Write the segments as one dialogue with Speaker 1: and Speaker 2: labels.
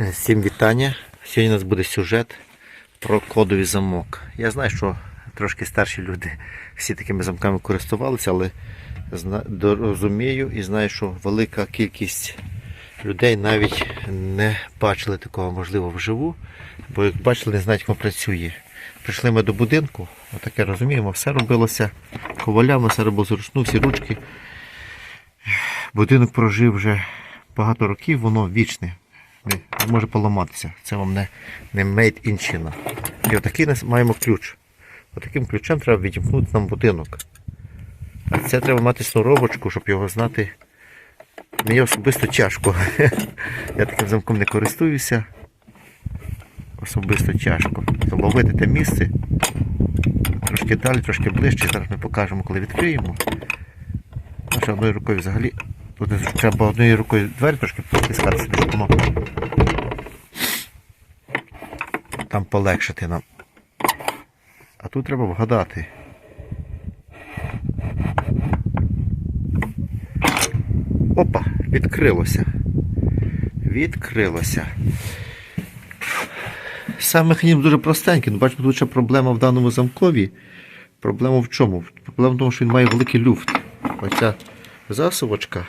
Speaker 1: Е, Всім вітання. Сьогодні у нас буде сюжет про кодовий замок. Я знаю, що трошки старші люди всі такими замками користувалися, але розумію і знаю, що велика кількість людей навіть не бачили такого можливо вживу, бо як бачили, не знають, як працює. Прийшли ми до будинку, отаке розуміємо, все робилося ковалями, все робилося вручну, всі ручки. Будинок прожив вже багато років, воно вічне. Може поламатися. Це вам не, не made in China. І отакий нас маємо ключ. Отаким ключем треба відімкнути нам будинок. А це треба мати сноробочку, щоб його знати. Мені особисто тяжко. Я таким замком не користуюся. Особисто тяжко. То ловити те місце. Трошки далі, трошки ближче. Зараз ми покажемо, коли відкриємо. Ще одною рукою взагалі. Тут треба однією рукою двері трошки потискати щоб воно там полегшити нам. А тут треба вгадати. Опа, відкрилося. Відкрилося. Сам механізм дуже простенький. Ну, бачимо, тут ще проблема в даному замкові. Проблема в чому? Проблема в тому, що він має великий люфт. Оця засувочка.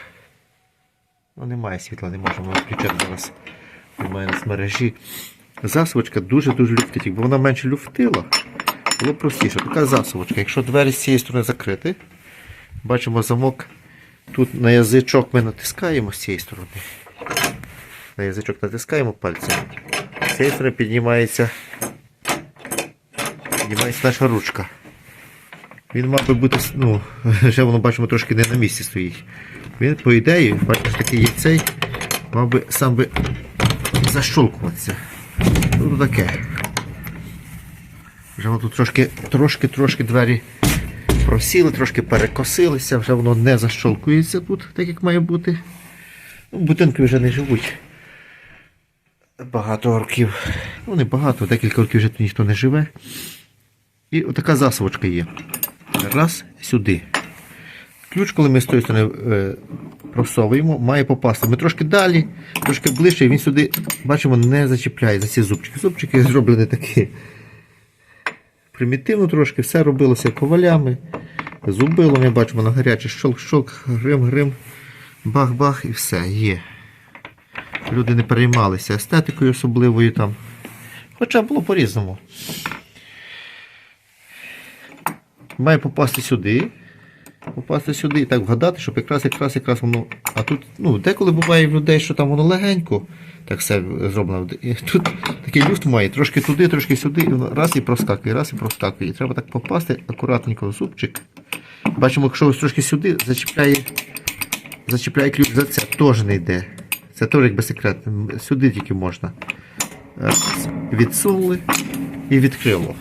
Speaker 1: Ну, немає світла, не можемо включати зараз. Немає нас мережі. Засувочка дуже-дуже люфтить. Якби вона менше люфтила, було простіше. Така засувочка. Якщо двері з цієї сторони закрити, бачимо замок. Тут на язичок ми натискаємо з цієї сторони. На язичок натискаємо пальцем. З цієї сторони піднімається, піднімається наша ручка. Він би бути, ну, вже воно бачимо трошки не на місці стоїть. Він, по ідеї, бачиш, такий є цей, мав би сам би защолкуватися. Ну таке. Вже воно тут трошки, трошки, трошки двері просіли, трошки перекосилися, вже воно не защолкується тут, так як має бути. Ну, будинки вже не живуть. Багато років. Ну не багато, декілька років вже тут ніхто не живе. І отака засувочка є. Раз сюди. Ключ, коли ми з тої сторони е, просовуємо, має попасти. Ми трошки далі, трошки ближче, він сюди, бачимо, не зачіпляє за ці зубчики. Зубчики зроблені такі. Примітивно трошки, все робилося ковалями, зубилом, я бачимо на гаряче щолк-щолк, грим-грим, бах-бах і все, є. Люди не переймалися естетикою особливою там. Хоча було по-різному. Має попасти сюди. Попасти сюди і так вгадати, щоб якраз якраз якраз воно. А тут, ну, деколи буває в людей, що там воно легенько, так все зроблено. І тут такий люфт має, трошки туди, трошки сюди, і воно раз і проскакує, раз і проскакує. І треба так попасти акуратненько в зубчик. Бачимо, якщо ось трошки сюди, зачіпляє, зачіпляє ключ за це, теж не йде. Це теж якби секрет. Сюди тільки можна. Раз, відсунули і відкрило.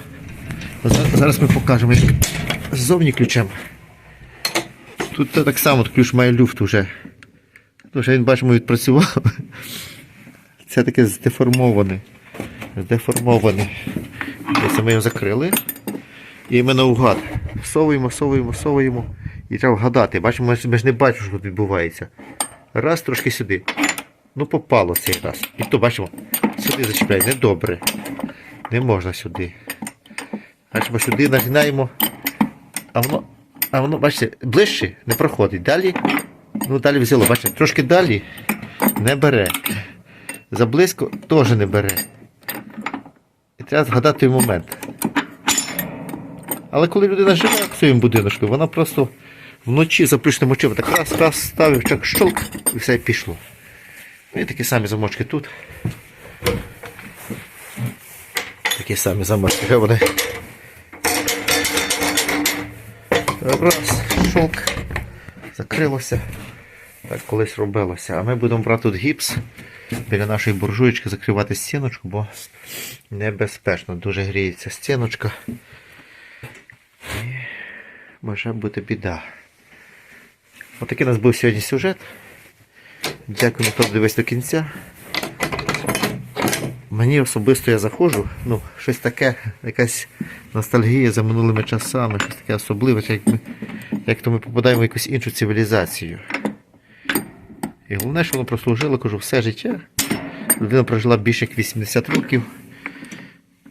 Speaker 1: Зараз- ми покажемо, як ззовні ключем. Тут так само ключ має люфт вже. Вже він бачимо відпрацював. Це таке здеформоване. Здеформоване. Ось ми його закрили. І ми наугад. Совуємо, совуємо, совуємо. І треба вгадати. Бачимо, ми ж не бачимо, що тут відбувається. Раз, трошки сюди. Ну, попало цей раз. І то бачимо, сюди зачіпляє. Недобре. Не можна сюди. Бачимо, сюди нагинаємо. А воно, а воно, бачите, ближче не проходить. Далі, ну далі взяло, бачите, трошки далі не бере. Заблизько теж не бере. І треба згадати той момент. Але коли людина живе в своєму будиночку, вона просто вночі заплющеним очима так раз, раз ставив, чак щолк і все пішло. Ну, І такі самі замочки тут. Такі самі замочки. Вони Раз, шок, закрилося. Так колись робилося. А ми будемо брати тут гіпс біля нашої буржуєчки, закривати стіночку, бо небезпечно. Дуже гріється стіночка. І може бути біда. Отакий у нас був сьогодні сюжет. Дякую, хто дивився до кінця. Мені особисто я заходжу, ну, щось таке, якась ностальгія за минулими часами, щось таке особливе, як, ми, як то ми попадаємо в якусь іншу цивілізацію. І головне, що воно прослужило, кажу, все життя. Людина прожила більше як 80 років,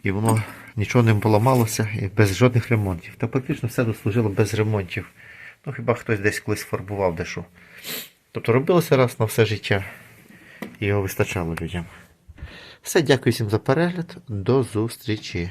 Speaker 1: і воно нічого не поламалося і без жодних ремонтів. Та практично все дослужило без ремонтів. Ну, хіба хтось десь колись фарбував дещо. Тобто робилося раз на все життя, і його вистачало людям. Все, дякую всім за перегляд. До зустрічі!